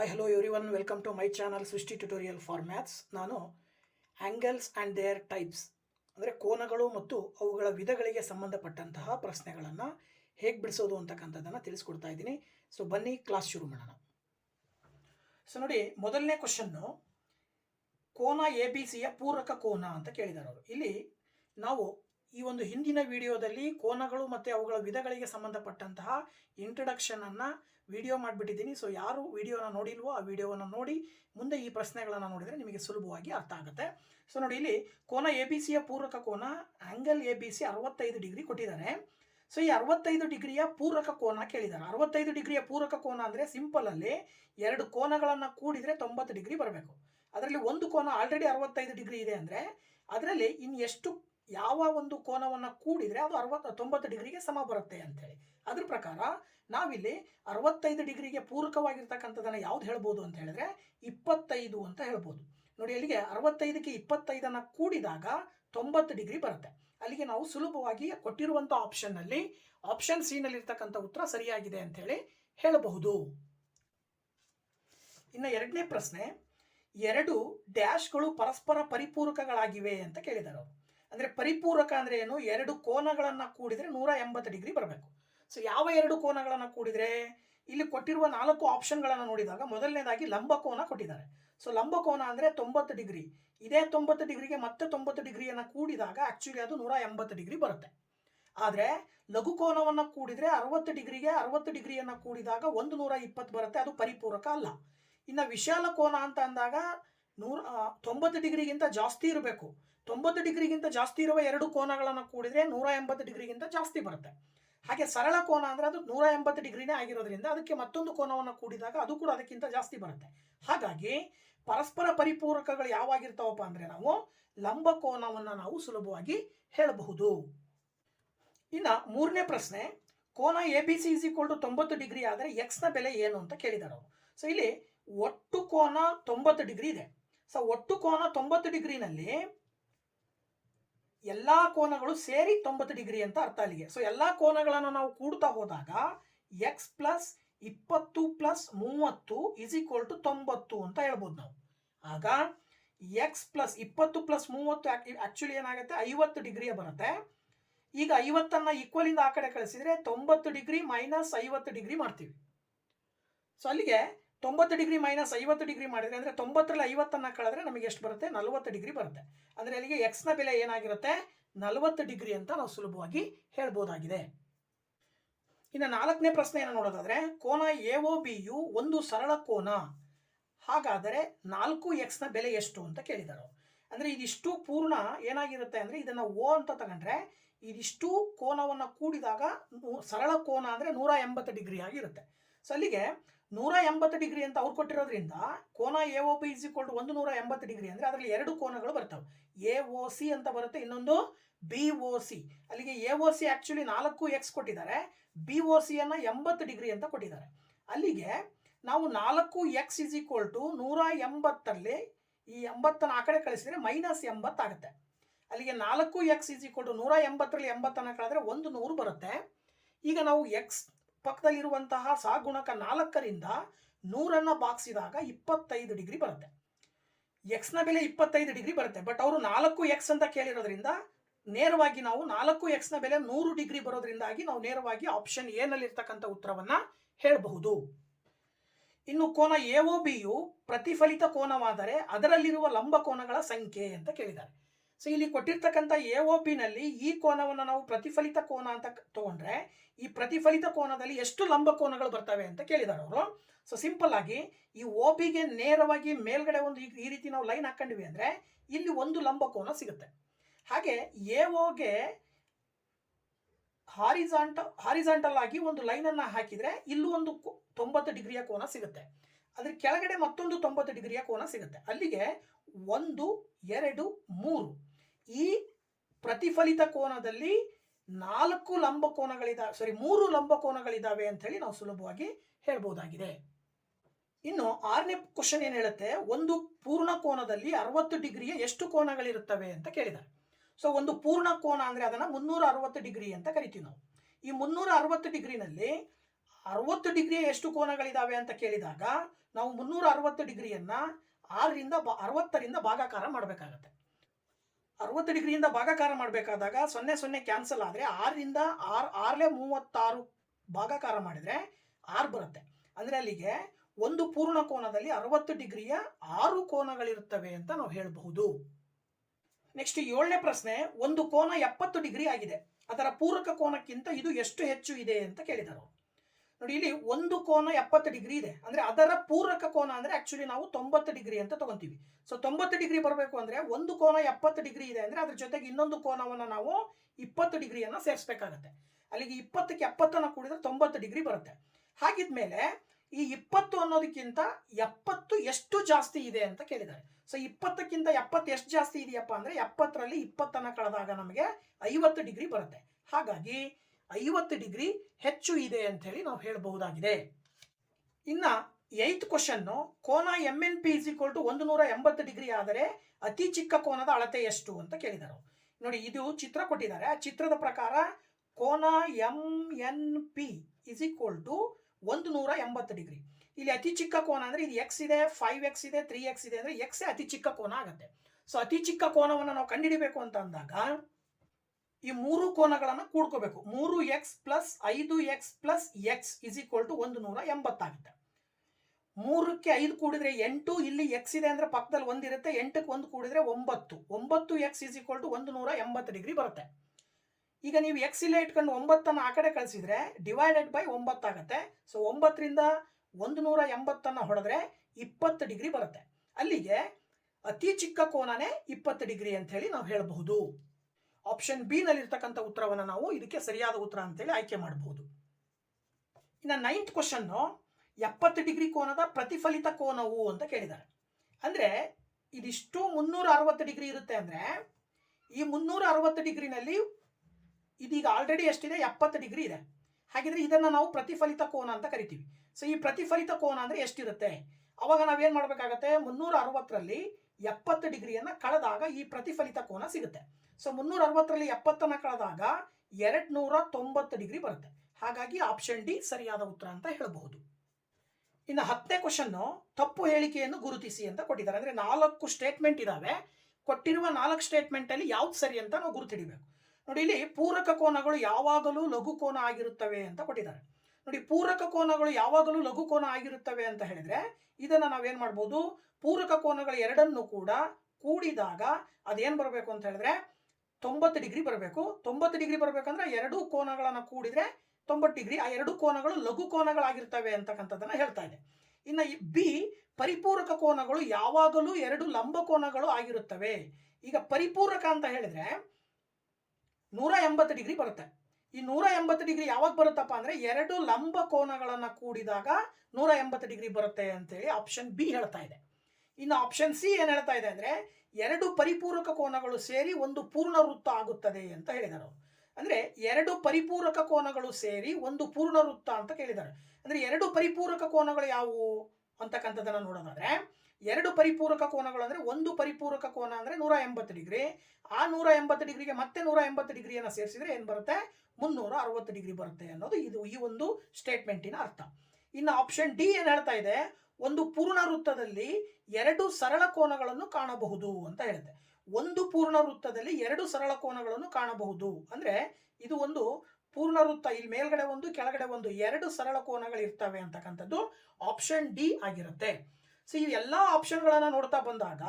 Hi hello everyone welcome to my channel Srishti tutorial for maths ನಾನು angles and their types ಅಂದರೆ ಕೋನಗಳು ಮತ್ತು ಅವುಗಳ ವಿಧಗಳಿಗೆ ಸಂಬಂಧಪಟ್ಟಂತಹ ಪ್ರಶ್ನೆಗಳನ್ನು ಹೇಗೆ ಬಿಡಿಸೋದು ಅಂತಕ್ಕಂಥದ್ದನ್ನು ತಿಳಿಸ್ಕೊಡ್ತಾ ಇದ್ದೀನಿ. ಸೊ ಬನ್ನಿ ಕ್ಲಾಸ್ ಶುರು ಮಾಡೋಣ. ಸೊ ನೋಡಿ, ಮೊದಲನೇ ಕ್ವಶನ್ನು ಕೋನ ಎ ಬಿ ಸಿಯ ಪೂರಕ ಕೋನ ಅಂತ ಕೇಳಿದ್ದಾರೆ ಅವರು. ಇಲ್ಲಿ ನಾವು ಈ ಒಂದು ಹಿಂದಿನ ವಿಡಿಯೋದಲ್ಲಿ ಕೋನಗಳು ಮತ್ತು ಅವುಗಳ ವಿಧಗಳಿಗೆ ಸಂಬಂಧಪಟ್ಟಂತಹ ಇಂಟ್ರಡಕ್ಷನನ್ನು ವಿಡಿಯೋ ಮಾಡಿಬಿಟ್ಟಿದ್ದೀನಿ. ಸೊ ಯಾರು ವಿಡಿಯೋನ ನೋಡಿಲ್ವೋ ಆ ವಿಡಿಯೋವನ್ನು ನೋಡಿ, ಮುಂದೆ ಈ ಪ್ರಶ್ನೆಗಳನ್ನು ನೋಡಿದರೆ ನಿಮಗೆ ಸುಲಭವಾಗಿ ಅರ್ಥ ಆಗುತ್ತೆ. ಸೊ ನೋಡಿ ಇಲ್ಲಿ ಕೋನ ಎ ಬಿ ಸಿಯ ಪೂರಕ ಕೋನ ಆ್ಯಂಗಲ್ ಎ ಬಿ ಸಿ ಅರವತ್ತೈದು ಡಿಗ್ರಿ ಕೊಟ್ಟಿದ್ದಾರೆ. ಸೊ ಈ ಅರವತ್ತೈದು ಡಿಗ್ರಿಯ ಪೂರಕ ಕೋನ ಕೇಳಿದ್ದಾರೆ. ಅರವತ್ತೈದು ಡಿಗ್ರಿಯ ಪೂರಕ ಕೋನ ಅಂದರೆ ಸಿಂಪಲಲ್ಲಿ ಎರಡು ಕೋನಗಳನ್ನು ಕೂಡಿದರೆ ತೊಂಬತ್ತು ಡಿಗ್ರಿ ಬರಬೇಕು. ಅದರಲ್ಲಿ ಒಂದು ಕೋನ ಆಲ್ರೆಡಿ ಅರವತ್ತೈದು ಡಿಗ್ರಿ ಇದೆ ಅಂದರೆ, ಅದರಲ್ಲಿ ಇನ್ನು ಎಷ್ಟು ಯಾವ ಒಂದು ಕೋನವನ್ನು ಕೂಡಿದರೆ ಅದು ಅರವತ್ತು ತೊಂಬತ್ತು ಡಿಗ್ರಿಗೆ ಸಮ ಬರುತ್ತೆ ಅಂತೇಳಿ ಅದ್ರ ಪ್ರಕಾರ ನಾವಿಲ್ಲಿ ಅರವತ್ತೈದು ಡಿಗ್ರಿಗೆ ಪೂರಕವಾಗಿರ್ತಕ್ಕಂಥದ್ದನ್ನು ಯಾವ್ದು ಹೇಳ್ಬೋದು ಅಂತ ಹೇಳಿದ್ರೆ ಇಪ್ಪತ್ತೈದು ಅಂತ ಹೇಳ್ಬೋದು. ನೋಡಿ, ಅಲ್ಲಿಗೆ ಅರವತ್ತೈದಕ್ಕೆ ಇಪ್ಪತ್ತೈದನ್ನು ಕೂಡಿದಾಗ ತೊಂಬತ್ತು ಡಿಗ್ರಿ ಬರುತ್ತೆ. ಅಲ್ಲಿಗೆ ನಾವು ಸುಲಭವಾಗಿ ಕೊಟ್ಟಿರುವಂಥ ಆಪ್ಷನ್ನಲ್ಲಿ ಆಪ್ಷನ್ ಸಿನಲ್ಲಿರ್ತಕ್ಕಂಥ ಉತ್ತರ ಸರಿಯಾಗಿದೆ ಅಂತೇಳಿ ಹೇಳಬಹುದು. ಇನ್ನು ಎರಡನೇ ಪ್ರಶ್ನೆ, ಎರಡು ಡ್ಯಾಶ್ಗಳು ಪರಸ್ಪರ ಪರಿಪೂರಕಗಳಾಗಿವೆ ಅಂತ ಕೇಳಿದ್ದಾರೆ ಅವರು ಅಂದರೆ ಪರಿಪೂರಕ ಅಂದರೆ ಏನು? ಎರಡು ಕೋನಗಳನ್ನು ಕೂಡಿದರೆ ನೂರ ಎಂಬತ್ತು ಡಿಗ್ರಿ ಬರಬೇಕು. ಸೊ ಯಾವ ಎರಡು ಕೋನಗಳನ್ನು ಕೂಡಿದರೆ? ಇಲ್ಲಿ ಕೊಟ್ಟಿರುವ ನಾಲ್ಕು ಆಪ್ಷನ್ಗಳನ್ನು ನೋಡಿದಾಗ ಮೊದಲನೇದಾಗಿ ಲಂಬಕೋನ ಕೊಟ್ಟಿದ್ದಾರೆ. ಸೊ ಲಂಬಕೋನ ಅಂದರೆ ತೊಂಬತ್ತು ಡಿಗ್ರಿ. ಇದೇ ತೊಂಬತ್ತು ಡಿಗ್ರಿಗೆ ಮತ್ತೆ ತೊಂಬತ್ತು ಡಿಗ್ರಿಯನ್ನು ಕೂಡಿದಾಗ ಆ್ಯಕ್ಚುಲಿ ಅದು ನೂರ ಎಂಬತ್ತು ಡಿಗ್ರಿ ಬರುತ್ತೆ. ಆದರೆ ಲಘುಕೋನವನ್ನು ಕೂಡಿದರೆ ಅರವತ್ತು ಡಿಗ್ರಿಗೆ ಅರವತ್ತು ಡಿಗ್ರಿಯನ್ನು ಕೂಡಿದಾಗ ಒಂದು ನೂರ ಇಪ್ಪತ್ತು ಬರುತ್ತೆ. ಅದು ಪರಿಪೂರಕ ಅಲ್ಲ. ಇನ್ನು ವಿಶಾಲ ಕೋನ ಅಂತ ಅಂದಾಗ ನೂರ ತೊಂಬತ್ತು ಡಿಗ್ರಿಗಿಂತ ಜಾಸ್ತಿ ಇರಬೇಕು. ತೊಂಬತ್ತು ಡಿಗ್ರಿಗಿಂತ ಜಾಸ್ತಿ ಇರುವ ಎರಡು ಕೋನಗಳನ್ನು ಕೂಡಿದರೆ ನೂರ ಎಂಬತ್ತು ಡಿಗ್ರಿಗಿಂತ ಜಾಸ್ತಿ ಬರುತ್ತೆ. ಹಾಗೆ ಸರಳ ಕೋನ ಅಂದರೆ ಅದು ನೂರ ಎಂಬತ್ತು ಡಿಗ್ರಿನೇ ಆಗಿರೋದ್ರಿಂದ ಅದಕ್ಕೆ ಮತ್ತೊಂದು ಕೋನವನ್ನು ಕೂಡಿದಾಗ ಅದು ಕೂಡ ಅದಕ್ಕಿಂತ ಜಾಸ್ತಿ ಬರುತ್ತೆ. ಹಾಗಾಗಿ ಪರಸ್ಪರ ಪರಿಪೂರಕಗಳು ಯಾವಾಗಿರ್ತಾವಪ್ಪ ಅಂದರೆ ನಾವು ಲಂಬ ಕೋನವನ್ನು ನಾವು ಸುಲಭವಾಗಿ ಹೇಳಬಹುದು. ಇನ್ನು ಮೂರನೇ ಪ್ರಶ್ನೆ, ಕೋನ A B C is equal ತೊಂಬತ್ತು ಡಿಗ್ರಿ ಆದರೆ ಎಕ್ಸ್ನ ಬೆಲೆ ಏನು ಅಂತ ಕೇಳಿದ್ದಾರೆ ಅವರು. ಸೊ ಇಲ್ಲಿ ಒಟ್ಟು ಕೋನ ತೊಂಬತ್ತು ಡಿಗ್ರಿ ಇದೆ. ಸೊ ಒಟ್ಟು ಕೋನ ತೊಂಬತ್ತು ಡಿಗ್ರಿನಲ್ಲಿ ಎಲ್ಲ ಕೋನಗಳು ಸೇರಿ ತೊಂಬತ್ತು ಡಿಗ್ರಿ ಅಂತ ಅರ್ಥ ಅಲ್ಲಿಗೆ. ಸೊ ಎಲ್ಲ ಕೋನಗಳನ್ನು ನಾವು ಕೂಡ್ತಾ ಹೋದಾಗ ಎಕ್ಸ್ ಪ್ಲಸ್ ಇಪ್ಪತ್ತು ಪ್ಲಸ್ ಮೂವತ್ತು ಇಸ್ ಈಕ್ವಲ್ ಟು ತೊಂಬತ್ತು ಅಂತ ಹೇಳ್ಬೋದು ನಾವು. ಆಗ ಎಕ್ಸ್ ಪ್ಲಸ್ ಇಪ್ಪತ್ತು ಪ್ಲಸ್ ಮೂವತ್ತು ಆ್ಯಕ್ಚುಲಿ ಏನಾಗುತ್ತೆ? ಐವತ್ತು ಡಿಗ್ರಿಯ ಬರುತ್ತೆ. ಈಗ ಐವತ್ತನ್ನು ಈಕ್ವಲಿಂದ ಆ ಕಡೆ ಕಳಿಸಿದರೆ ತೊಂಬತ್ತು ಡಿಗ್ರಿ ಮೈನಸ್ ಐವತ್ತು ಡಿಗ್ರಿ ಮಾಡ್ತೀವಿ. ಸೊ ಅಲ್ಲಿಗೆ ತೊಂಬತ್ತು ಡಿಗ್ರಿ ಮೈನಸ್ ಐವತ್ತು ಡಿಗ್ರಿ ಮಾಡಿದರೆ, ಅಂದರೆ ತೊಂಬತ್ತರಲ್ಲಿ ಐವತ್ತನ್ನು ಕಳೆದ್ರೆ ನಮಗೆ ಎಷ್ಟು ಬರುತ್ತೆ? ನಲವತ್ತು ಡಿಗ್ರಿ ಬರುತ್ತೆ. ಅಂದರೆ ಅಲ್ಲಿಗೆ ಎಕ್ಸ್ನ ಬೆಲೆ ಏನಾಗಿರುತ್ತೆ? ನಲವತ್ತು ಡಿಗ್ರಿ ಅಂತ ನಾವು ಸುಲಭವಾಗಿ ಹೇಳ್ಬೋದಾಗಿದೆ. ಇನ್ನು ನಾಲ್ಕನೇ ಪ್ರಶ್ನೆಯನ್ನು ನೋಡೋದಾದರೆ, ಕೋನ ಎ ಒ ಬಿಯು ಒಂದು ಸರಳ ಕೋನ. ಹಾಗಾದರೆ ನಾಲ್ಕು ಎಕ್ಸ್ನ ಬೆಲೆ ಎಷ್ಟು ಅಂತ ಕೇಳಿದರು. ಅಂದರೆ ಇದಿಷ್ಟು ಪೂರ್ಣ ಏನಾಗಿರುತ್ತೆ ಅಂದರೆ ಇದನ್ನು ಓ ಅಂತ ತಗೊಂಡ್ರೆ, ಇದಿಷ್ಟು ಕೋನವನ್ನು ಕೂಡಿದಾಗ ಸರಳ ಕೋನ ಅಂದರೆ ನೂರ ಎಂಬತ್ತು ಡಿಗ್ರಿ ಆಗಿರುತ್ತೆ. ಸೊ ಅಲ್ಲಿಗೆ ನೂರ ಎಂಬತ್ತು ಡಿಗ್ರಿ ಅಂತ ಅವ್ರು ಕೊಟ್ಟಿರೋದ್ರಿಂದ ಕೋನ A O P is equal to ಒಂದು ನೂರ ಎಂಬತ್ತು ಡಿಗ್ರಿ ಅಂದರೆ ಅದರಲ್ಲಿ ಎರಡು ಕೋನಗಳು ಬರ್ತವೆ. ಎ ಓ ಸಿ ಅಂತ ಬರುತ್ತೆ, ಇನ್ನೊಂದು ಬಿ ಓ ಸಿ ಅಲ್ಲಿಗೆ ಎ ಓ ಸಿ ಆ್ಯಕ್ಚುಲಿ ನಾಲ್ಕು ಎಕ್ಸ್ ಕೊಟ್ಟಿದ್ದಾರೆ ಬಿ ಒ ಸಿಯನ್ನು ಎಂಬತ್ತು ಡಿಗ್ರಿ ಅಂತ ಕೊಟ್ಟಿದ್ದಾರೆ. ಅಲ್ಲಿಗೆ ನಾವು ನಾಲ್ಕು ಎಕ್ಸ್ ಇಸ್ ಈಕ್ವಲ್ ಟು ನೂರ ಎಂಬತ್ತರಲ್ಲಿ ಈ ಎಂಬತ್ತನ್ನು ಆ ಕಡೆ ಕಳಿಸಿದರೆ ಮೈನಸ್ ಎಂಬತ್ತಾಗುತ್ತೆ ಅಲ್ಲಿಗೆ ನಾಲ್ಕು ಎಕ್ಸ್ ಇಸ್ ಈಕ್ವಲ್ ಟು ನೂರ ಎಂಬತ್ತರಲ್ಲಿ ಎಂಬತ್ತನ್ನು ಕಳೆದ್ರೆ ಒಂದು ನೂರು ಬರುತ್ತೆ. ಈಗ ನಾವು ಎಕ್ಸ್ ಪಕ್ಕದಲ್ಲಿರುವಂತಹ ಸಾಗುಣಕ ನಾಲ್ಕರಿಂದ ನೂರನ್ನು ಬಾಕ್ಸಿದಾಗ ಇಪ್ಪತ್ತೈದು ಡಿಗ್ರಿ ಬರುತ್ತೆ. ಎಕ್ಸ್ನ ಬೆಲೆ ಇಪ್ಪತ್ತೈದು ಡಿಗ್ರಿ ಬರುತ್ತೆ. ಬಟ್ ಅವರು ನಾಲ್ಕು ಎಕ್ಸ್ ಅಂತ ಕೇಳಿರೋದ್ರಿಂದ ನೇರವಾಗಿ ನಾವು ನಾಲ್ಕು ಎಕ್ಸ್ನ ಬೆಲೆ ನೂರು ಡಿಗ್ರಿ ಬರೋದ್ರಿಂದಾಗಿ ನಾವು ನೇರವಾಗಿ ಆಪ್ಷನ್ ಏನಲ್ಲಿರ್ತಕ್ಕಂಥ ಉತ್ತರವನ್ನು ಹೇಳಬಹುದು. ಇನ್ನು ಕೋನ ಎ ಒ ಬಿಯು ಪ್ರತಿಫಲಿತ ಕೋನವಾದರೆ ಅದರಲ್ಲಿರುವ ಲಂಬ ಕೋನಗಳ ಸಂಖ್ಯೆ ಅಂತ ಕೇಳಿದ್ದಾರೆ. ಸೊ ಇಲ್ಲಿ ಕೊಟ್ಟಿರ್ತಕ್ಕಂಥ ಎ ಒ ಪಿನಲ್ಲಿ ಈ ಕೋನವನ್ನು ನಾವು ಪ್ರತಿಫಲಿತ ಕೋನ ಅಂತ ತಗೊಂಡ್ರೆ, ಈ ಪ್ರತಿಫಲಿತ ಕೋನದಲ್ಲಿ ಎಷ್ಟು ಲಂಬ ಕೋನಗಳು ಬರ್ತವೆ ಅಂತ ಕೇಳಿದಾರೆ ಅವರು. ಸೊ ಸಿಂಪಲ್ ಆಗಿ ಈ ಒ ಪಿಗೆ ನೇರವಾಗಿ ಮೇಲ್ಗಡೆ ಒಂದು ಈ ರೀತಿ ನಾವು ಲೈನ್ ಹಾಕೊಂಡಿವಿ ಅಂದರೆ ಇಲ್ಲಿ ಒಂದು ಲಂಬ ಕೋನ ಸಿಗುತ್ತೆ. ಹಾಗೆ ಎ ಒಗೆ ಹಾರಿಜಾಂಟ ಹಾರಿಜಾಂಟಲ್ ಆಗಿ ಒಂದು ಲೈನನ್ನು ಹಾಕಿದರೆ ಇಲ್ಲೂ ಒಂದು ತೊಂಬತ್ತು ಡಿಗ್ರಿಯ ಕೋನ ಸಿಗುತ್ತೆ. ಅದ್ರ ಕೆಳಗಡೆ ಮತ್ತೊಂದು ತೊಂಬತ್ತು ಡಿಗ್ರಿಯ ಕೋನ ಸಿಗುತ್ತೆ. ಅಲ್ಲಿಗೆ ಒಂದು, ಎರಡು, ಮೂರು. ಈ ಪ್ರತಿಫಲಿತ ಕೋನದಲ್ಲಿ ನಾಲ್ಕು ಲಂಬ ಕೋನಗಳಿದ್ದಾವೆ ಸಾರಿ ಮೂರು ಲಂಬ ಕೋನಗಳಿದ್ದಾವೆ ಅಂತ ಹೇಳಿ ನಾವು ಸುಲಭವಾಗಿ ಹೇಳ್ಬೋದಾಗಿದೆ. ಇನ್ನು ಆರನೇ ಕ್ವಶನ್ ಏನು ಹೇಳುತ್ತೆ? ಒಂದು ಪೂರ್ಣ ಕೋನದಲ್ಲಿ ಅರವತ್ತು ಡಿಗ್ರಿಯ ಎಷ್ಟು ಕೋನಗಳಿರುತ್ತವೆ ಅಂತ ಕೇಳಿದ್ದಾರೆ ಸೊ ಒಂದು ಪೂರ್ಣ ಕೋನ ಅಂದರೆ ಅದನ್ನು ಮುನ್ನೂರ ಅರವತ್ತು ಡಿಗ್ರಿ ಅಂತ ಕರಿತೀವಿ ನಾವು. ಈ ಮುನ್ನೂರ ಅರವತ್ತು ಡಿಗ್ರಿನಲ್ಲಿ ಅರವತ್ತು ಡಿಗ್ರಿಯ ಎಷ್ಟು ಕೋನಗಳಿದಾವೆ ಅಂತ ಕೇಳಿದಾಗ ನಾವು ಮುನ್ನೂರ ಅರವತ್ತು ಡಿಗ್ರಿಯನ್ನ ಆರರಿಂದ ಅರವತ್ತರಿಂದ ಭಾಗಾಕಾರ ಮಾಡಬೇಕಾಗತ್ತೆ. ಅರವತ್ತು ಡಿಗ್ರಿಯಿಂದ ಭಾಗಾಕಾರ ಮಾಡಬೇಕಾದಾಗ ಸೊನ್ನೆ ಸೊನ್ನೆ ಕ್ಯಾನ್ಸಲ್ ಆದರೆ ಆರರಿಂದ ಆರು, ಆರಲೇ ಮೂವತ್ತಾರು ಭಾಗಾಕಾರ ಮಾಡಿದರೆ ಆರು ಬರುತ್ತೆ. ಅಂದರೆ ಅಲ್ಲಿಗೆ ಒಂದು ಪೂರ್ಣ ಕೋನದಲ್ಲಿ ಅರವತ್ತು ಡಿಗ್ರಿಯ ಆರು ಕೋನಗಳಿರುತ್ತವೆ ಅಂತ ನಾವು ಹೇಳಬಹುದು. ನೆಕ್ಸ್ಟ್ ಏಳನೇ ಪ್ರಶ್ನೆ, ಒಂದು ಕೋನ ಎಪ್ಪತ್ತು ಡಿಗ್ರಿ ಆಗಿದೆ. ಅದರ ಪೂರಕ ಕೋನಕ್ಕಿಂತ ಇದು ಎಷ್ಟು ಹೆಚ್ಚು ಇದೆ ಅಂತ ಕೇಳಿದರು ನೋಡಿ, ಇಲ್ಲಿ ಒಂದು ಕೋನ ಎಪ್ಪತ್ತು ಡಿಗ್ರಿ ಇದೆ. ಅಂದ್ರೆ ಅದರ ಪೂರಕ ಕೋನ ಅಂದ್ರೆ ಆಕ್ಚುಲಿ ನಾವು ತೊಂಬತ್ತು ಡಿಗ್ರಿ ಅಂತ ತಗೊಂತೀವಿ. ಸೊ ತೊಂಬತ್ತು ಡಿಗ್ರಿ ಬರಬೇಕು ಅಂದ್ರೆ ಒಂದು ಕೋನ ಎಪ್ಪತ್ತು ಡಿಗ್ರಿ ಇದೆ ಅಂದ್ರೆ ಅದ್ರ ಜೊತೆಗೆ ಇನ್ನೊಂದು ಕೋನವನ್ನು ನಾವು ಇಪ್ಪತ್ತು ಡಿಗ್ರಿಯನ್ನ ಸೇರಿಸಬೇಕಾಗತ್ತೆ. ಅಲ್ಲಿಗೆ ಇಪ್ಪತ್ತಕ್ಕೆ ಎಪ್ಪತ್ತನ್ನ ಕೂಡಿದ್ರೆ ತೊಂಬತ್ತು ಡಿಗ್ರಿ ಬರುತ್ತೆ. ಹಾಗಿದ್ಮೇಲೆ ಈ ಇಪ್ಪತ್ತು ಅನ್ನೋದಕ್ಕಿಂತ ಎಪ್ಪತ್ತು ಎಷ್ಟು ಜಾಸ್ತಿ ಇದೆ ಅಂತ ಕೇಳಿದ್ದಾರೆ. ಸೊ ಇಪ್ಪತ್ತಕ್ಕಿಂತ ಎಪ್ಪತ್ತು ಎಷ್ಟು ಜಾಸ್ತಿ ಇದೆಯಪ್ಪ ಅಂದ್ರೆ ಎಪ್ಪತ್ತರಲ್ಲಿ ಇಪ್ಪತ್ತನ್ನು ಕಳೆದಾಗ ನಮಗೆ ಐವತ್ತು ಡಿಗ್ರಿ ಬರುತ್ತೆ. ಹಾಗಾಗಿ ಐವತ್ತು ಡಿಗ್ರಿ ಹೆಚ್ಚು ಇದೆ ಅಂತ ಹೇಳಿ ನಾವು ಹೇಳಬಹುದಾಗಿದೆ. ಇನ್ನ ಏತ್ ಕ್ವಶನ್ ಕೋನ M N P is equal to ಒಂದು ನೂರ ಎಂಬತ್ತು ಡಿಗ್ರಿ ಆದರೆ ಅತಿ ಚಿಕ್ಕ ಕೋನದ ಅಳತೆ ಎಷ್ಟು ಅಂತ ಕೇಳಿದರು. ನೋಡಿ, ಇದು ಚಿತ್ರ ಕೊಟ್ಟಿದ್ದಾರೆ. ಆ ಚಿತ್ರದ ಪ್ರಕಾರ ಕೋನ M N P is equal to ಒಂದು ನೂರ ಎಂಬತ್ತು ಡಿಗ್ರಿ. ಇಲ್ಲಿ ಅತಿ ಚಿಕ್ಕ ಕೋನ ಅಂದ್ರೆ ಇದು ಎಕ್ಸ್ ಇದೆ ಫೈವ್ ಎಕ್ಸ್ ಇದೆ ತ್ರೀ ಎಕ್ಸ್ ಇದೆ ಅಂದ್ರೆ ಎಕ್ಸ್ ಅತಿ ಚಿಕ್ಕ ಕೋನ ಆಗುತ್ತೆ. ಸೊ ಅತಿ ಚಿಕ್ಕ ಕೋನವನ್ನು ನಾವು ಕಂಡುಹಿಡಿಬೇಕು ಅಂತ ಅಂದಾಗ ಈ ಮೂರು ಕೋನಗಳನ್ನು ಕೂಡ್ಕೋಬೇಕು. ಮೂರು ಎಕ್ಸ್ ಪ್ಲಸ್ ಐದು x plus x is equal to ಒಂದು ನೂರ ಎಂಬತ್ತಾಗುತ್ತೆ ಮೂರಕ್ಕೆ ಐದು ಕೂಡಿದ್ರೆ ಎಂಟು, ಇಲ್ಲಿ ಎಕ್ಸ್ ಇದೆ ಅಂದ್ರೆ ಪಕ್ಕದಲ್ಲಿ ಒಂದಿರುತ್ತೆ ಎಂಟಕ್ಕೆ ಒಂದು ಕೂಡಿದ್ರೆ ಒಂಬತ್ತು. ಒಂಬತ್ತು ಎಕ್ಸ್ ಇಸ್ ಈಕ್ವಲ್ ಟು ಒಂದು ನೂರ ಎಂಬತ್ತು ಡಿಗ್ರಿ ಬರುತ್ತೆ. ಈಗ ನೀವು ಎಕ್ಸ್ ಇಲ್ಲೇ ಇಟ್ಕೊಂಡು ಒಂಬತ್ತನ್ನು ಆ ಕಡೆ ಕಳಿಸಿದ್ರೆ ಡಿವೈಡೆಡ್ ಬೈ ಒಂಬತ್ತಾಗತ್ತೆ. ಸೊ ಒಂಬತ್ತರಿಂದ ಒಂದು ನೂರ ಎಂಬತ್ತನ್ನು ಹೊಡೆದ್ರೆ ಇಪ್ಪತ್ತು ಡಿಗ್ರಿ ಬರುತ್ತೆ. ಅಲ್ಲಿಗೆ ಅತಿ ಚಿಕ್ಕ ಕೋನನೇ ಇಪ್ಪತ್ತು ಡಿಗ್ರಿ ಅಂತ ಹೇಳಿ ನಾವು ಹೇಳಬಹುದು. ಆಪ್ಷನ್ ಬಿ ನಲ್ಲಿರ್ತಕ್ಕಂಥ ಉತ್ತರವನ್ನು ನಾವು ಇದಕ್ಕೆ ಸರಿಯಾದ ಉತ್ತರ ಅಂತೇಳಿ ಆಯ್ಕೆ ಮಾಡಬಹುದು ಇನ್ನು ನೈನ್ತ್ ಕ್ವಶನ್ ಎಪ್ಪತ್ತು ಡಿಗ್ರಿ ಕೋನದ ಪ್ರತಿಫಲಿತ ಕೋನವು ಅಂತ ಕೇಳಿದ್ದಾರೆ. ಅಂದ್ರೆ ಇದಿಷ್ಟು ಮುನ್ನೂರ ಅರವತ್ತು ಡಿಗ್ರಿ ಇರುತ್ತೆ ಅಂದ್ರೆ ಈ ಮುನ್ನೂರ ಅರವತ್ತು ಡಿಗ್ರಿನಲ್ಲಿ ಇದೀಗ ಆಲ್ರೆಡಿ ಎಷ್ಟಿದೆ? ಎಪ್ಪತ್ತು ಡಿಗ್ರಿ ಇದೆ. ಹಾಗಿದ್ರೆ ಇದನ್ನ ನಾವು ಪ್ರತಿಫಲಿತ ಕೋನ ಅಂತ ಕರಿತೀವಿ. ಸೊ ಈ ಪ್ರತಿಫಲಿತ ಕೋನ ಅಂದ್ರೆ ಎಷ್ಟಿರುತ್ತೆ? ಅವಾಗ ನಾವೇನು ಮಾಡ್ಬೇಕಾಗತ್ತೆ? ಮುನ್ನೂರ ಅರವತ್ತರಲ್ಲಿ ಎಪ್ಪತ್ತು ಡಿಗ್ರಿಯನ್ನು ಕಳೆದಾಗ ಈ ಪ್ರತಿಫಲಿತ ಕೋನ ಸಿಗುತ್ತೆ. ಸೊ ಮುನ್ನೂರ ಅರವತ್ತರಲ್ಲಿ ಎಪ್ಪತ್ತನ್ನು ಕಳೆದಾಗ ಎರಡ್ ನೂರ ತೊಂಬತ್ತು ಡಿಗ್ರಿ ಬರುತ್ತೆ. ಹಾಗಾಗಿ ಆಪ್ಷನ್ ಡಿ ಸರಿಯಾದ ಉತ್ತರ ಅಂತ ಹೇಳಬಹುದು. ಇನ್ನು ಹತ್ತನೇ ಕ್ವಶನ್ ತಪ್ಪು ಹೇಳಿಕೆಯನ್ನು ಗುರುತಿಸಿ ಅಂತ ಕೊಟ್ಟಿದ್ದಾರೆ. ಅಂದ್ರೆ ನಾಲ್ಕು ಸ್ಟೇಟ್ಮೆಂಟ್ ಇದಾವೆ. ಕೊಟ್ಟಿರುವ ನಾಲ್ಕು ಸ್ಟೇಟ್ಮೆಂಟ್ ಅಲ್ಲಿ ಯಾವ್ದು ಸರಿ ಅಂತ ನಾವು ಗುರುತಿಡಿಬೇಕು. ನೋಡಿ, ಇಲ್ಲಿ ಪೂರಕ ಕೋನಗಳು ಯಾವಾಗಲೂ ಲಘು ಕೋನ ಆಗಿರುತ್ತವೆ ಅಂತ ಕೊಟ್ಟಿದ್ದಾರೆ. ನೋಡಿ, ಪೂರಕ ಕೋನಗಳು ಯಾವಾಗಲೂ ಲಘು ಕೋನ ಆಗಿರುತ್ತವೆ ಅಂತ ಹೇಳಿದ್ರೆ, ಇದನ್ನ ನಾವೇನು ಮಾಡ್ಬೋದು? ಪೂರಕ ಕೋನಗಳ ಎರಡನ್ನು ಕೂಡ ಕೂಡಿದಾಗ ಅದೇನು ಬರಬೇಕು ಅಂತ ಹೇಳಿದ್ರೆ ತೊಂಬತ್ತು ಡಿಗ್ರಿ ಬರಬೇಕು. ತೊಂಬತ್ತು ಡಿಗ್ರಿ ಬರಬೇಕಂದ್ರೆ ಎರಡು ಕೋನಗಳನ್ನು ಕೂಡಿದರೆ ತೊಂಬತ್ತು ಡಿಗ್ರಿ, ಆ ಎರಡು ಕೋನಗಳು ಲಘು ಕೋನಗಳಾಗಿರ್ತವೆ ಅಂತಕ್ಕಂಥದ್ದನ್ನು ಹೇಳ್ತಾ ಇದೆ. ಇನ್ನು ಬಿ, ಪರಿಪೂರಕ ಕೋನಗಳು ಯಾವಾಗಲೂ ಎರಡು ಲಂಬ ಕೋನಗಳು ಆಗಿರುತ್ತವೆ. ಈಗ ಪರಿಪೂರಕ ಅಂತ ಹೇಳಿದ್ರೆ ನೂರ ಎಂಬತ್ತು ಡಿಗ್ರಿ ಬರುತ್ತೆ. ಈ ನೂರ ಎಂಬತ್ತು ಡಿಗ್ರಿ ಯಾವಾಗ ಬರುತ್ತಪ್ಪ ಅಂದ್ರೆ ಎರಡು ಲಂಬ ಕೋನಗಳನ್ನು ಕೂಡಿದಾಗ ನೂರ ಎಂಬತ್ತು ಡಿಗ್ರಿ ಬರುತ್ತೆ ಅಂತೇಳಿ ಆಪ್ಷನ್ ಬಿ ಹೇಳ್ತಾ ಇದೆ. ಇನ್ನು ಆಪ್ಷನ್ ಸಿ ಏನು ಹೇಳ್ತಾ ಇದೆ ಅಂದ್ರೆ, ಎರಡು ಪರಿಪೂರಕ ಕೋನಗಳು ಸೇರಿ ಒಂದು ಪೂರ್ಣ ವೃತ್ತ ಆಗುತ್ತದೆ ಅಂತ ಹೇಳಿದರು. ಅಂದರೆ ಎರಡು ಪರಿಪೂರಕ ಕೋನಗಳು ಸೇರಿ ಒಂದು ಪೂರ್ಣ ವೃತ್ತ ಅಂತ ಕೇಳಿದ್ದಾರೆ. ಅಂದ್ರೆ ಎರಡು ಪರಿಪೂರಕ ಕೋನಗಳು ಯಾವುವು ಅಂತಕ್ಕಂಥದ್ದನ್ನ ನೋಡೋದಾದ್ರೆ, ಎರಡು ಪರಿಪೂರಕ ಕೋನಗಳು ಅಂದ್ರೆ ಒಂದು ಪರಿಪೂರಕ ಕೋನ ಅಂದ್ರೆ ನೂರ ಎಂಬತ್ತು ಡಿಗ್ರಿ. ಆ ನೂರ ಎಂಬತ್ತು ಡಿಗ್ರಿಗೆ ಮತ್ತೆ ನೂರ ಎಂಬತ್ತು ಡಿಗ್ರಿಯನ್ನು ಸೇರಿಸಿದ್ರೆ ಏನು ಬರುತ್ತೆ? ಮುನ್ನೂರ ಅರವತ್ತು ಡಿಗ್ರಿ ಬರುತ್ತೆ ಅನ್ನೋದು ಇದು ಈ ಒಂದು ಸ್ಟೇಟ್ಮೆಂಟಿನ ಅರ್ಥ. ಇನ್ನು ಆಪ್ಷನ್ ಡಿ ಏನು ಹೇಳ್ತಾ ಇದೆ? ಒಂದು ಪೂರ್ಣ ವೃತ್ತದಲ್ಲಿ ಎರಡು ಸರಳ ಕೋನಗಳನ್ನು ಕಾಣಬಹುದು ಅಂತ ಹೇಳುತ್ತೆ. ಒಂದು ಪೂರ್ಣ ವೃತ್ತದಲ್ಲಿ ಎರಡು ಸರಳ ಕೋನಗಳನ್ನು ಕಾಣಬಹುದು ಅಂದ್ರೆ ಇದು ಒಂದು ಪೂರ್ಣ ವೃತ್ತ ಇಲ್ಲಿ ಮೇಲ್ಗಡೆ ಒಂದು, ಕೆಳಗಡೆ ಒಂದು, ಎರಡು ಸರಳ ಕೋನಗಳು ಇರ್ತವೆ ಅಂತಕ್ಕಂಥದ್ದು ಆಪ್ಷನ್ ಡಿ ಆಗಿರುತ್ತೆ. ಸೊ ಈ ಎಲ್ಲ ಆಪ್ಷನ್ಗಳನ್ನು ನೋಡ್ತಾ ಬಂದಾಗ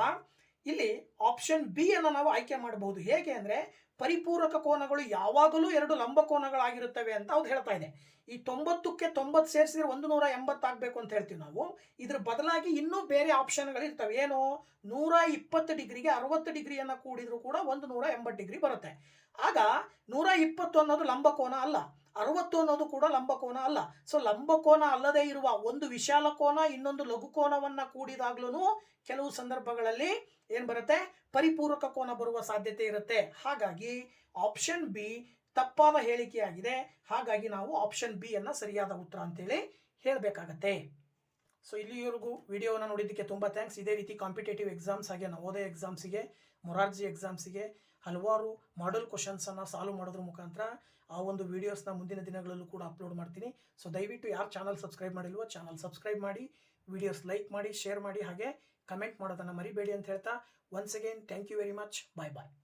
ಇಲ್ಲಿ ಆಪ್ಷನ್ ಬಿ ಅನ್ನು ನಾವು ಆಯ್ಕೆ ಮಾಡಬಹುದು. ಹೇಗೆ ಅಂದ್ರೆ ಪರಿಪೂರಕ ಕೋನಗಳು ಯಾವಾಗಲೂ ಎರಡು ಲಂಬ ಕೋನಗಳಾಗಿರುತ್ತವೆ ಅಂತ ಅವ್ರು ಹೇಳ್ತಾ ಇದೆ ಈ ತೊಂಬತ್ತಕ್ಕೆ ತೊಂಬತ್ತು ಸೇರಿಸಿದ್ರೆ ಒಂದು ನೂರ ಎಂಬತ್ತಾಗಬೇಕು ಅಂತ ಹೇಳ್ತೀವಿ ನಾವು. ಇದ್ರ ಬದಲಾಗಿ ಇನ್ನೂ ಬೇರೆ ಆಪ್ಷನ್ಗಳು ಇರ್ತವೆ. ಏನು? ನೂರ ಇಪ್ಪತ್ತು ಡಿಗ್ರಿಗೆ ಅರವತ್ತು ಡಿಗ್ರಿಯನ್ನು ಕೂಡಿದ್ರು ಕೂಡ ಒಂದು ನೂರ ಎಂಬತ್ತು ಡಿಗ್ರಿ ಬರುತ್ತೆ. ಆಗ ನೂರ ಇಪ್ಪತ್ತು ಅನ್ನೋದು ಲಂಬಕೋನ ಅಲ್ಲ. ಅರವತ್ತು ಅನ್ನೋದು ಕೂಡ ಲಂಬಕೋನ ಅಲ್ಲ. ಸೊ ಲಂಬಕೋನ ಅಲ್ಲದೆ ಇರುವ ಒಂದು ವಿಶಾಲ ಕೋನ, ಇನ್ನೊಂದು ಲಘು ಕೋನವನ್ನ ಕೂಡಿದಾಗ್ಲೂ ಕೆಲವು ಸಂದರ್ಭಗಳಲ್ಲಿ ಏನು ಬರುತ್ತೆ? ಪರಿಪೂರಕ ಕೋನ ಬರುವ ಸಾಧ್ಯತೆ ಇರುತ್ತೆ. ಹಾಗಾಗಿ ಆಪ್ಷನ್ ಬಿ ತಪ್ಪಾದ ಹೇಳಿಕೆಯಾಗಿದೆ. ಹಾಗಾಗಿ ನಾವು ಆಪ್ಷನ್ ಬಿ ಅನ್ನ ಸರಿಯಾದ ಉತ್ತರ ಅಂತೇಳಿ ಹೇಳಬೇಕಾಗತ್ತೆ. ಸೊ ಇಲ್ಲಿವರೆಗೂ ವಿಡಿಯೋನ ನೋಡಿದ್ದಕ್ಕೆ ತುಂಬ ಥ್ಯಾಂಕ್ಸ್ ಇದೇ ರೀತಿ ಕಾಂಪಿಟೇಟಿವ್ ಎಕ್ಸಾಮ್ಸ್ ಹಾಗೆ ನವೋದಯ ಎಕ್ಸಾಮ್ಸಿಗೆ ಮೊರಾರ್ಜಿ ಎಕ್ಸಾಮ್ಸಿಗೆ ಹಲವಾರು ಮಾಡೆಲ್ ಕ್ವಶನ್ಸನ್ನು ಸಾಲ್ವ್ ಮಾಡೋದ್ರ ಮುಖಾಂತರ ಆ ಒಂದು ವಿಡಿಯೋಸ್ನ ಮುಂದಿನ ದಿನಗಳಲ್ಲೂ ಕೂಡ ಅಪ್ಲೋಡ್ ಮಾಡ್ತೀನಿ. ಸೊ ದಯವಿಟ್ಟು ಯಾರು ಚಾನಲ್ ಸಬ್ಸ್ಕ್ರೈಬ್ ಮಾಡಿಲ್ವೋ ಚಾನಲ್ ಸಬ್ಸ್ಕ್ರೈಬ್ ಮಾಡಿ ವಿಡಿಯೋಸ್ ಲೈಕ್ ಮಾಡಿ ಶೇರ್ ಮಾಡಿ, ಹಾಗೆ ಕಮೆಂಟ್ ಮಾಡೋದನ್ನು ಮರಿಬೇಡಿ ಅಂತ ಹೇಳ್ತಾ once again thank you very much bye bye